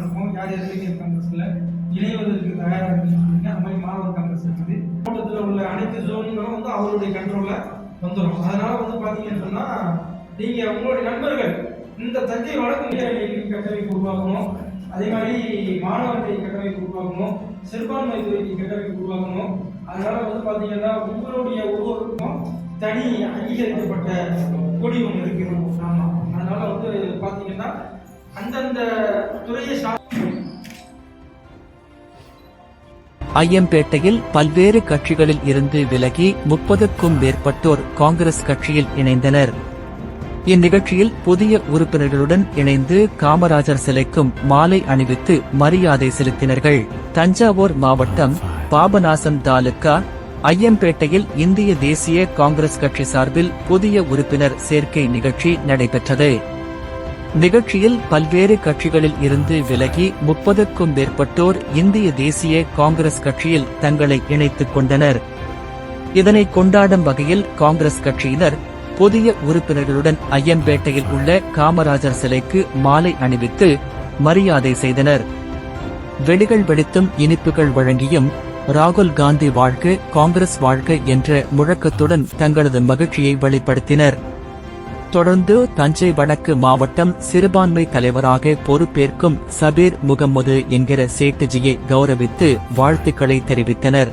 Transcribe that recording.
இருக்கோம் யார் யார் காங்கிரஸ்ல இணைவதற்கு தயாராக இருக்குன்னு சொல்லிட்டு அந்த மாதிரி மாணவர் காங்கிரஸ் இருக்குது. மாவட்டத்தில் உள்ள அனைத்து ஜோன்களும் வந்து அவருடைய கண்ட்ரோல்ல வந்துடும் அதனால வந்து பாத்தீங்கன்னு சொன்னா நீங்க உங்களுடைய நண்பர்கள் இந்த தஞ்சை வழக்கு கட்டமைப்பு உருவாக்கணும். அதே மாதிரி மாணவர்களை கட்டமைப்பு உருவாக்கணும். சிறுபான்மை துறைக்கு கட்டமைப்பு உருவாக்கணும். அதனால வந்து பாத்தீங்கன்னா உங்களுடைய ஒவ்வொருக்கும் தனி அங்கீகரிக்கப்பட்ட கொடி ஒன்று இருக்கு ஆமா. அதனால வந்து பாத்தீங்கன்னா அந்தந்த துறையை சார்ந்த ஐயம்பேட்டையில் பல்வேறு கட்சிகளில் இருந்து விலகி முப்பதுக்கும் மேற்பட்டோர் காங்கிரஸ் கட்சியில் இணைந்தனர். இந்நிகழ்ச்சியில் புதிய உறுப்பினர்களுடன் இணைந்து காமராஜர் சிலைக்கும் மாலை அணிவித்து மரியாதை செலுத்தினர்கள். தஞ்சாவூர் மாவட்டம் பாபநாசம் தாலுக்கா ஐயம்பேட்டையில் இந்திய தேசிய காங்கிரஸ் கட்சி சார்பில் புதிய உறுப்பினர் சேர்க்கை நிகழ்ச்சி நடைபெற்றது. நிகழ்ச்சியில் பல்வேறு கட்சிகளில் இருந்து விலகி முப்பதுக்கும் மேற்பட்டோர் இந்திய தேசிய காங்கிரஸ் கட்சியில் தங்களை இணைத்துக் கொண்டனர். இதனை கொண்டாடும் வகையில் காங்கிரஸ் கட்சியினர் புதிய உறுப்பினர்களுடன் ஐயம்பேட்டையில் உள்ள காமராஜர் சிலைக்கு மாலை அணிவித்து மரியாதை செய்தனர். வெடிகள் வெடித்தும் இனிப்புகள் வழங்கியும் ராகுல் காந்தி வாழ்க காங்கிரஸ் வாழ்க என்ற முழக்கத்துடன் தங்களது மகிழ்ச்சியை வெளிப்படுத்தினர். தொடர்ந்து தஞ்சை வடக்கு மாவட்டம் சிறுபான்மை தலைவராக பொறுப்பேற்கும் சபீர் முகமது என்கிற சேட்டுஜியை கௌரவித்து வாழ்த்துக்களை தெரிவித்தனர்.